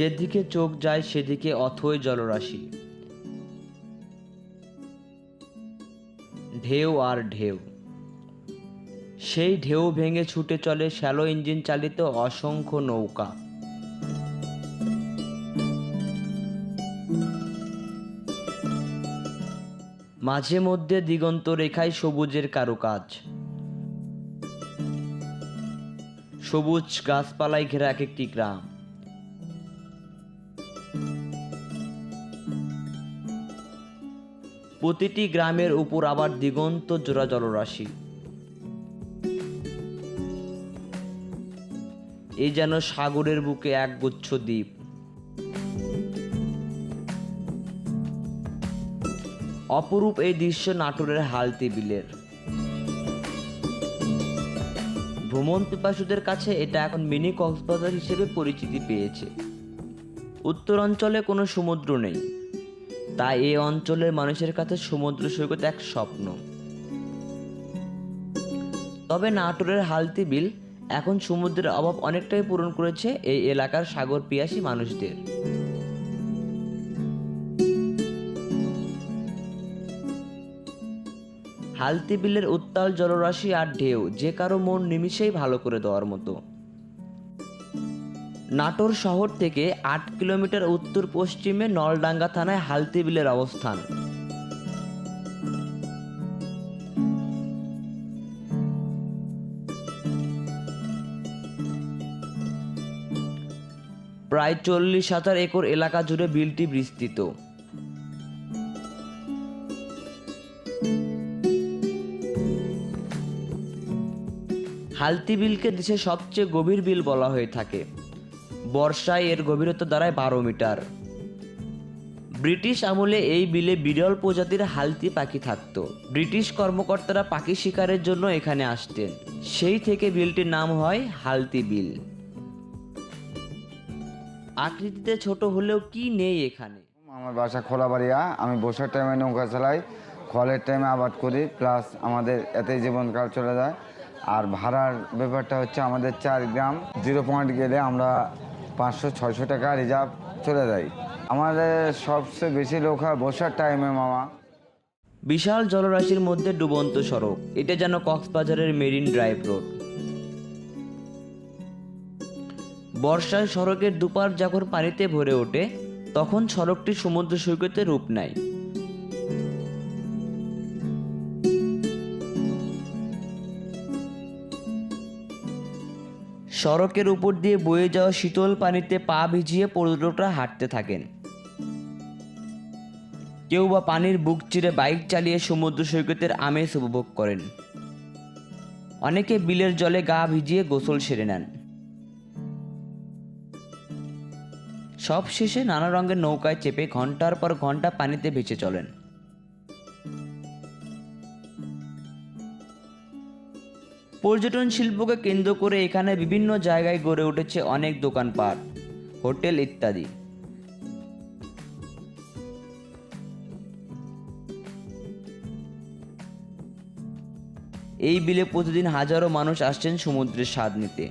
যেদিকে চোখ যায় সেদিকে অথই জলরাশি। ঢেউ আর ঢেউ। সেই ঢেউ ভেঙে ছুটে চলে শ্যালো ইঞ্জিন চালিত অসংখ্য নৌকা। মাঝে মধ্যে দিগন্ত রেখায় সবুজের কারুকাজ। সবুজ গাছপালায় ঘেরা এক একটি গ্রাম। প্রতিটি গ্রামের উপর আবার দিগন্ত জোড়া জলরাশি। এই যেন সাগরের বুকে এক গুচ্ছ দ্বীপ। অপরূপ এই দৃশ্য নাটোরের হালতি বিলের ভ্রমণ পিপাসুদের কাছে এটা এখন মিনি কক্সবাজার হিসেবে পরিচিতি পেয়েছে। উত্তরাঞ্চলে কোনো সমুদ্র নেই। তাই এই অঞ্চলের মানুষের কাছে সমুদ্র সৈকত এক স্বপ্ন। তবে নাটোরের হালতি বিল এখন সমুদ্রের অভাব অনেকটাই পূরণ করেছে এই এলাকার সাগর পিয়াসী মানুষদের। হালতি বিলের উত্তাল জলরাশি আর ঢেউ যে কারও মন নিমিষেই ভালো করে দেওয়ার মতো। নাটোর শহর থেকে আট কিলোমিটার উত্তর পশ্চিমে নলডাঙ্গা থানায় হালতি বিলের অবস্থান। প্রায় চল্লিশ হাজার একর এলাকা জুড়ে বিলটি বিস্তৃত। হালতি বিলকে দেশের সবচেয়ে গভীর বিল বলা হয়ে থাকে। বর্ষায় এর গভীরতা দাঁড়ায় বারো মিটার। ব্রিটিশ আমলে এই বিলে বিরল প্রজাতির হালতি পাখি থাকত। ব্রিটিশ কর্মকর্তারা পাখি শিকারের জন্য এখানে আসতেন। সেই থেকে বিলটির নাম হয় হালতি বিল। আকৃতিতে ছোট হলেও কি নেই এখানে? আমার বাসা খোলাবাড়িয়া, আমি বসার টাইমে নৌকা চালাই, খলের টাইমে আবাদ করি প্লাস আমাদের এতে জীবনকাল চলে যায়। আর ভাড়ার ব্যাপারটা হচ্ছে আমাদের চার গ্রাম জিরো পয়েন্ট গেলে আমরা পাঁচশো, ছয়শো টাকা রিজার্ভ চলে যায়। আমাদের সবচেয়ে বেশি লোক হয় বসার টাইমে মামা। বিশাল জলরাশির মধ্যে ডুবন্ত সড়ক। এটা যেন কক্সবাজারের মেরিন ড্রাইভ রোড। বর্ষায় সড়কের দুপার যখন পানিতে ভরে ওঠে, তখন সড়কটি সমুদ্র সৈকতে রূপ নেয়। সড়কের উপর দিয়ে বয়ে যাওয়া শীতল পানিতে পা ভিজিয়ে পর্যটকরা হাঁটতে থাকেন। কেউ বা পানির বুক চিরে বাইক চালিয়ে সমুদ্র সৈকতের আমেজ উপভোগ করেন। অনেকে বিলের জলে গা ভিজিয়ে গোসল সেরে নেন। সব শেষে নানা রঙের নৌকায় চেপে ঘণ্টার পর ঘণ্টা পানিতে ভেসে চলেন। পর্যটন শিল্পকে কেন্দ্র করে এখানে বিভিন্ন জায়গায় গড়ে উঠেছে অনেক দোকানপাট, হোটেল ইত্যাদি। এই বিলে প্রতিদিন হাজারো মানুষ আসছেন সমুদ্রের স্বাদ নিতে।